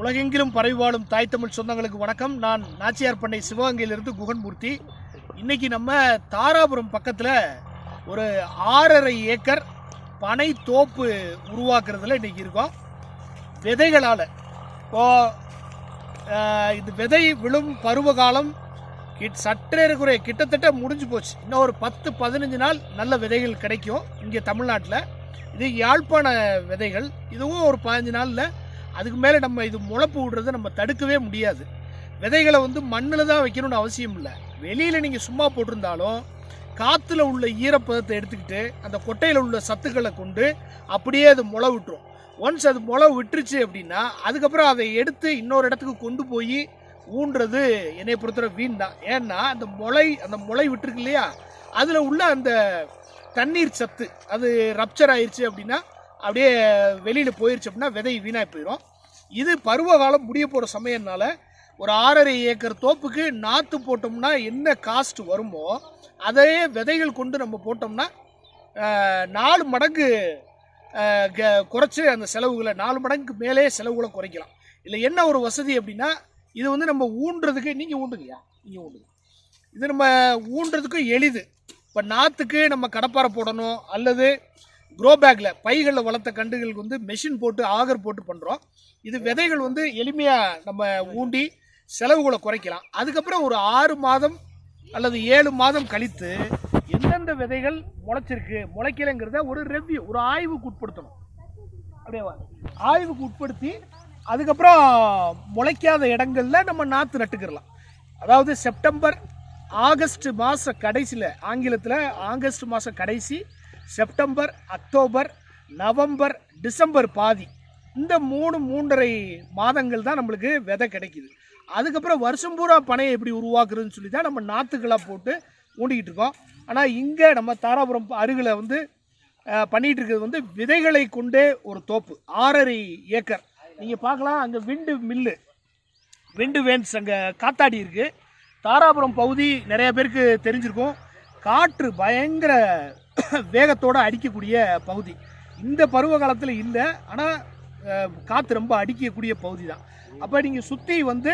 உலகெங்கிலும் பரவி வாழும் தாய் தமிழ் சொந்தங்களுக்கு வணக்கம். நான் நாச்சியார் பண்ணை சிவகங்கையிலிருந்து குகன்மூர்த்தி. இன்னைக்கு நம்ம தாராபுரம் பக்கத்தில் ஒரு ஆறரை ஏக்கர் பனை தோப்பு உருவாக்குறதுல இன்னைக்கு இருக்கோம். விதைகளால். இப்போ இது விதை விழும் பருவகாலம் கிட் சற்றேறக்குறைய கிட்டத்தட்ட முடிஞ்சு போச்சு. இன்னும் ஒரு பத்து பதினஞ்சு நாள் நல்ல விதைகள் கிடைக்கும் இங்கே தமிழ்நாட்டில். இது யாழ்ப்பாண விதைகள். இதுவும் ஒரு பதினஞ்சு நாளில் அதுக்கு மேலே நம்ம இது முளைப்பு விடுறத நம்ம தடுக்கவே முடியாது. விதைகளை வந்து மண்ணில் தான் வைக்கணும்னு அவசியம் இல்லை. வெளியில் நீங்கள் சும்மா போட்டிருந்தாலும் காற்றுல உள்ள ஈரப்பதத்தை எடுத்துக்கிட்டு அந்த கொட்டையில் உள்ள சத்துக்களை கொண்டு அப்படியே அது முளை விட்டுரும். ஒன்ஸ் அது முளை விட்டுருச்சு அப்படின்னா அதுக்கப்புறம் அதை எடுத்து இன்னொரு இடத்துக்கு கொண்டு போய் ஊன்றது என்னை பொறுத்தவரை வீண் தான். ஏன்னா அந்த முளை அந்த முளை விட்டுருக்கு இல்லையா? அதில் உள்ள அந்த தண்ணீர் சத்து அது ரப்சர் ஆயிடுச்சு அப்படின்னா அப்படியே வெளியில் போயிடுச்சு அப்படின்னா விதை வீணாக போயிடும் இது பருவ காலம் முடிய போகிற சமயம்னால ஒரு ஆறரை ஏக்கர் தோப்புக்கு நாற்று போட்டோம்னா என்ன காஸ்ட் வருமோ அதையே விதைகள் கொண்டு நம்ம போட்டோம்னா நாலு மடங்கு குறைச்சி க- அந்த செலவுகளை நாலு மடங்கு மேலே செலவுகளை குறைக்கலாம். இல்லை என்ன ஒரு வசதி அப்படின்னா இது வந்து நம்ம ஊன்றதுக்கு நீங்கள் ஊண்டுங்கய்யா? நீங்கள் ஊண்டுங்க. இது நம்ம ஊன்றதுக்கும் எளிது. இப்போ நாற்றுக்கு நம்ம கடப்பாரை போடணும் அல்லது க்ரோ பேக்கில் பைகளில் வளர்த்த கண்டுகளுக்கு வந்து மெஷின் போட்டு ஆகர் போட்டு பண்ணுறோம் இது விதைகள் வந்து எளிமையாக நம்ம ஊண்டி செலவுகளை குறைக்கலாம். அதுக்கப்புறம் ஒரு ஆறு மாதம் அல்லது ஏழு மாதம் கழித்து எந்தெந்த விதைகள் முளைச்சிருக்கு முளைக்கலைங்கிறத ஒரு ரெவ்யூ ஒரு ஆய்வுக்கு உட்படுத்தணும். அப்படியே ஆய்வுக்கு உட்படுத்தி அதுக்கப்புறம் முளைக்காத இடங்கள்ல நம்ம நாற்று நட்டுக்கிறலாம் அதாவது செப்டம்பர் ஆகஸ்ட் மாத கடைசியில் ஆங்கிலத்தில் ஆகஸ்ட் மாத கடைசி செப்டம்பர் அக்டோபர் நவம்பர் டிசம்பர் பாதி. இந்த மூணு மூன்றரை மாதங்கள் தான் நம்மளுக்கு விதை கிடைக்கிது. அதுக்கப்புறம் வருஷம் பூரா பனையை எப்படி உருவாக்குறதுன்னு சொல்லி தான் நம்ம நாற்றுக்களாக போட்டு ஊண்டிக்கிட்டு இருக்கோம். ஆனால் இங்கே நம்ம தாராபுரம் அருகில் வந்து பண்ணிகிட்டு இருக்கிறது வந்து விதைகளை கொண்டே ஒரு தோப்பு. ஆறரை ஏக்கர். நீங்கள் பார்க்கலாம் அங்கே விண்டு மில்லு. விண்டு வேன்ஸ் அங்கே காத்தாடி இருக்குது தாராபுரம் பகுதி நிறைய பேருக்கு தெரிஞ்சிருக்கும். காற்று பயங்கர வேகத்தோடு அடிக்கக்கூடிய பகுதி. இந்த பருவ காலத்தில் இல்லை ஆனால் காற்று ரொம்ப அடிக்கக்கூடிய பகுதி தான் அப்போ நீங்கள் சுற்றி வந்து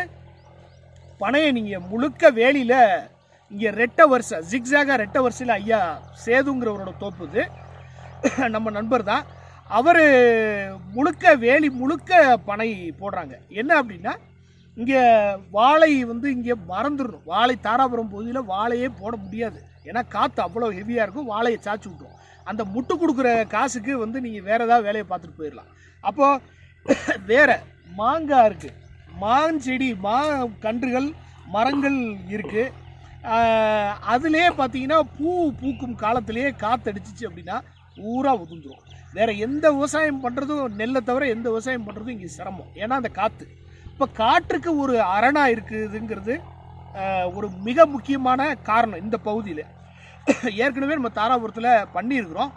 பனையை நீங்கள் முழுக்க வேலியில் இங்கே ரெட்டை வருஷம் ஜிக்ஸாக ரெட்டை வரிசையில் ஐயா சேதுங்கிறவரோட தோப்பு இது. நம்ம நண்பர் தான். அவர் முழுக்க வேலி முழுக்க பனை போடுறாங்க. என்ன அப்படின்னா இங்கே வாழை வந்து இங்கே மறந்துடணும். வாழை தாராபுரம் பகுதியில் வாழையே போட முடியாது. ஏன்னா காற்று அவ்வளோ ஹெவியாக இருக்கும் வாழையை சாச்சு விட்டுரும் அந்த முட்டு கொடுக்குற காசுக்கு வந்து நீங்கள் வேறு ஏதாவது வேலையை பார்த்துட்டு போயிடலாம். அப்போது வேற மாங்காய் இருக்குது மாஞ்செடி மா கன்றுகள் மரங்கள் இருக்குது அதிலே பார்த்தீங்கன்னா பூ பூக்கும் காலத்திலேயே காற்றடிச்சிச்சு அப்படின்னா பூரா உதிர்ந்துரும். வேறு எந்த விவசாயம் பண்ணுறதும் நெல்லை தவிர எந்த விவசாயம் பண்ணுறதும் இங்கே சிரமம். ஏன்னா அந்த காற்று இப்போ காற்றுக்கு ஒரு அரணா இருக்குதுங்கிறது ஒரு மிக முக்கியமான காரணம் இந்த பகுதியில். ஏற்கனவே நம்ம தாராபுரத்தில் பண்ணியிருக்கிறோம்.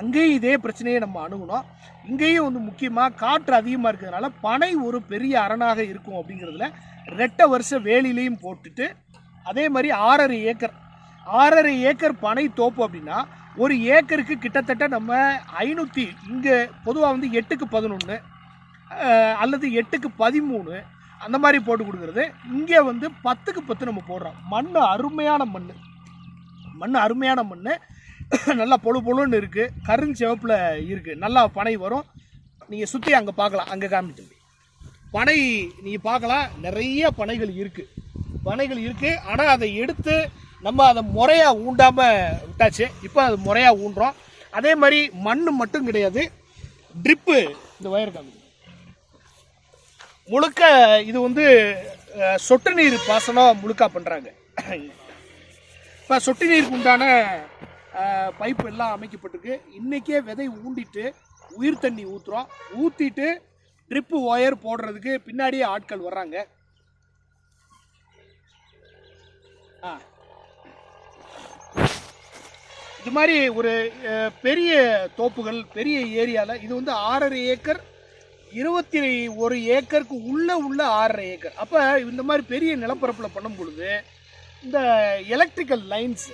அங்கேயும் இதே பிரச்சனையை நம்ம அணுகணும். இங்கேயும் வந்து முக்கியமாக காற்று அதிகமாக இருக்கிறதுனால பனை ஒரு பெரிய அரணாக இருக்கும் அப்படிங்கிறதுல ரெட்டை வருஷ வேலிலையும் போட்டுட்டு அதே மாதிரி ஆறரை ஏக்கர். ஆறரை ஏக்கர் பனை தோப்பு அப்படின்னா ஒரு ஏக்கருக்கு கிட்டத்தட்ட நம்ம ஐநூற்றி இங்கே பொதுவாக வந்து எட்டுக்கு பதினொன்று அல்லது எட்டுக்கு பதிமூணு அந்த மாதிரி போட்டு கொடுக்குறது. இங்கே வந்து பத்துக்கு பத்து நம்ம போடுறோம். மண் அருமையான மண் மண் அருமையான மண் நல்லா பொழு பொழுன்னு இருக்குது கருஞ்சிவப்பில் இருக்குது நல்லா பனை வரும். நீங்கள் சுற்றி அங்கே பார்க்கலாம். அங்கே காமிச்சு பனை நீங்கள் பார்க்கலாம். நிறைய பனைகள் இருக்குது பனைகள் இருக்குது ஆனால் அதை எடுத்து நம்ம அதை முறையாக ஊண்டாமல் விட்டாச்சு. இப்போ அது முறையாக ஊண்டுறோம் அதே மாதிரி மண் மட்டும் கிடையாது. ட்ரிப்பு இந்த வயர் காமி முழுக்க இது வந்து சொட்டு நீர் பாசனம் முழுக்கா பண்ணுறாங்க இப்போ சொட்டு நீருக்கு உண்டான பைப் எல்லாம் அமைக்கப்பட்டிருக்கு. இன்றைக்கே விதை ஊண்டிட்டு உயிர் தண்ணி ஊற்றுறோம் ஊற்றிட்டு ட்ரிப்பு ஒயர் போடுறதுக்கு பின்னாடியே ஆட்கள் வர்றாங்க. ஆ. இது மாதிரி ஒரு பெரிய தோப்புகள் பெரிய ஏரியாவில் இது வந்து ஆறரை ஏக்கர் இருபத்தி ஒரு ஏக்கருக்கு உள்ள உள்ள ஆறரை ஏக்கர். அப்போ இந்த மாதிரி பெரிய நிலப்பரப்பில் பண்ணும் பொழுது இந்த எலக்ட்ரிக்கல் லைன்ஸ்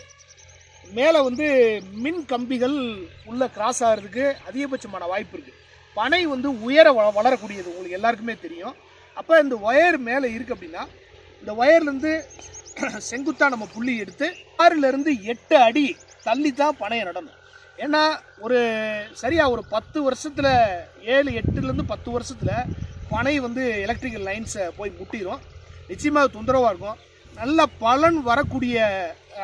மேலே வந்து மின் கம்பிகள் உள்ள கிராஸ் ஆகிறதுக்கு அதிகபட்சமான வாய்ப்பு இருக்குது பனை வந்து உயர வ வளரக்கூடியது உங்களுக்கு எல்லாருக்குமே தெரியும். அப்போ இந்த ஒயர் மேலே இருக்குது அப்படின்னா இந்த ஒயர்லேருந்து செங்குத்தாக நம்ம புள்ளி எடுத்து ஆறுலேருந்து எட்டு அடி தள்ளி தான் பனையை நடணும். ஏன்னா ஒரு சரியாக ஒரு பத்து வருஷத்தில் ஏழு எட்டுலேருந்து பத்து வருஷத்தில் பனை வந்து எலக்ட்ரிக்கல் லைன்ஸை போய் முட்டிடும் நிச்சயமாக தொந்தரவாக இருக்கும். நல்ல பலன் வரக்கூடிய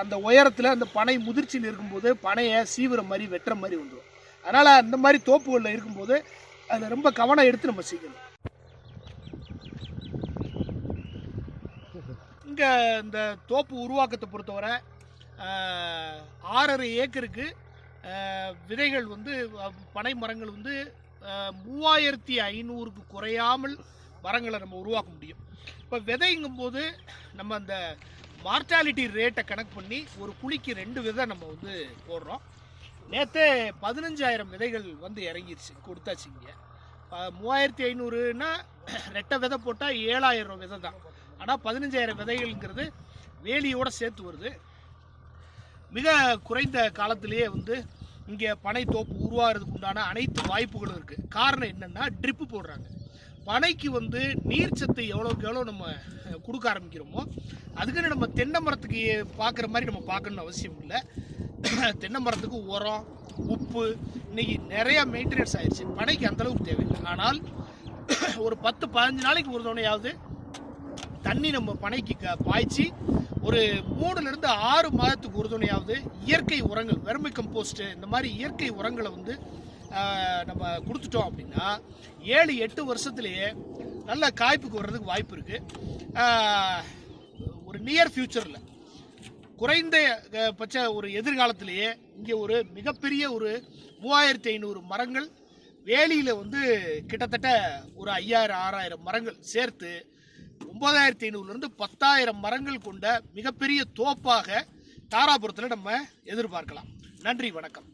அந்த உயரத்தில் அந்த பனை முதிர்ச்சியில் இருக்கும்போது பனையை சீவிரம் மாதிரி வெட்டுற மாதிரி வந்துடும் அதனால் அந்த மாதிரி தோப்புகளில் இருக்கும்போது அதை ரொம்ப கவனம் எடுத்து நம்ம செய்யணும். இங்கே இந்த தோப்பு உருவாக்கத்தை பொறுத்தவரை ஆறரை ஏக்கருக்கு விதைகள் வந்து பனை மரங்கள் வந்து மூவாயிரத்தி ஐநூறுக்கு குறையாமல் மரங்களை நம்ம உருவாக்க முடியும். இப்போ விதைங்கும் போது நம்ம அந்த மார்டாலிட்டி ரேட்டை கணக்கு பண்ணி ஒரு குழிக்கு ரெண்டு விதை நம்ம வந்து போடுறோம். நேற்றே பதினஞ்சாயிரம் விதைகள் வந்து இறங்கிருச்சு கொடுத்தாச்சு இங்கே. மூவாயிரத்தி ஐநூறுனா ரெட்டை விதை போட்டால் ஏழாயிரம் விதை தான். ஆனால் பதினஞ்சாயிரம் விதைகள்ங்கிறது வேலியோடு சேர்த்து வருது. மிக குறைந்த காலத்திலேயே வந்து இங்கே பனை தோப்பு உருவாகிறதுக்கு உண்டான அனைத்து வாய்ப்புகளும் இருக்குது காரணம் என்னென்னா ட்ரிப்பு போடுறாங்க. பனைக்கு வந்து நீர்ச்சத்து எவ்வளோக்கு எவ்வளோ நம்ம கொடுக்க ஆரம்பிக்கிறோமோ அதுக்குன்னு நம்ம தென்னை மரத்துக்கு பார்க்குற மாதிரி நம்ம பார்க்கணும்னு அவசியம் இல்லை. தென்னை மரத்துக்கு உரம் உப்பு இன்றைக்கி நிறையா மெயின்டெனன்ஸ் ஆயிடுச்சு பனைக்கு அந்தளவுக்கு தேவையில்லை. ஆனால் ஒரு பத்து பதினஞ்சு நாளைக்கு ஒரு தவணையாவது தண்ணி நம்ம பனைக்கு பாய்ச்சி ஒரு மூணுலேருந்து ஆறு மாதத்துக்கு ஒரு துணையாவது இயற்கை உரங்கள் வெர்மி கம்போஸ்ட்டு இந்த மாதிரி இயற்கை உரங்களை வந்து நம்ம கொடுத்துட்டோம் அப்படின்னா ஏழு எட்டு வருஷத்துலேயே நல்ல காய்ப்புக்கு வர்றதுக்கு வாய்ப்பு இருக்குது ஒரு நியர் ஃப்யூச்சரில் குறைந்த பட்ச ஒரு எதிர்காலத்திலேயே இங்கே ஒரு மிகப்பெரிய ஒரு மூவாயிரத்தி ஐநூறு மரங்கள் வேலியில் வந்து கிட்டத்தட்ட ஒரு ஐயாயிரம் ஆறாயிரம் மரங்கள் சேர்த்து ஒன்பதாயிரத்தி ஐநூறுலேருந்து பத்தாயிரம் மரங்கள் கொண்ட மிகப்பெரிய தோப்பாக தாராபுரத்தில் நம்ம எதிர்பார்க்கலாம். நன்றி வணக்கம்.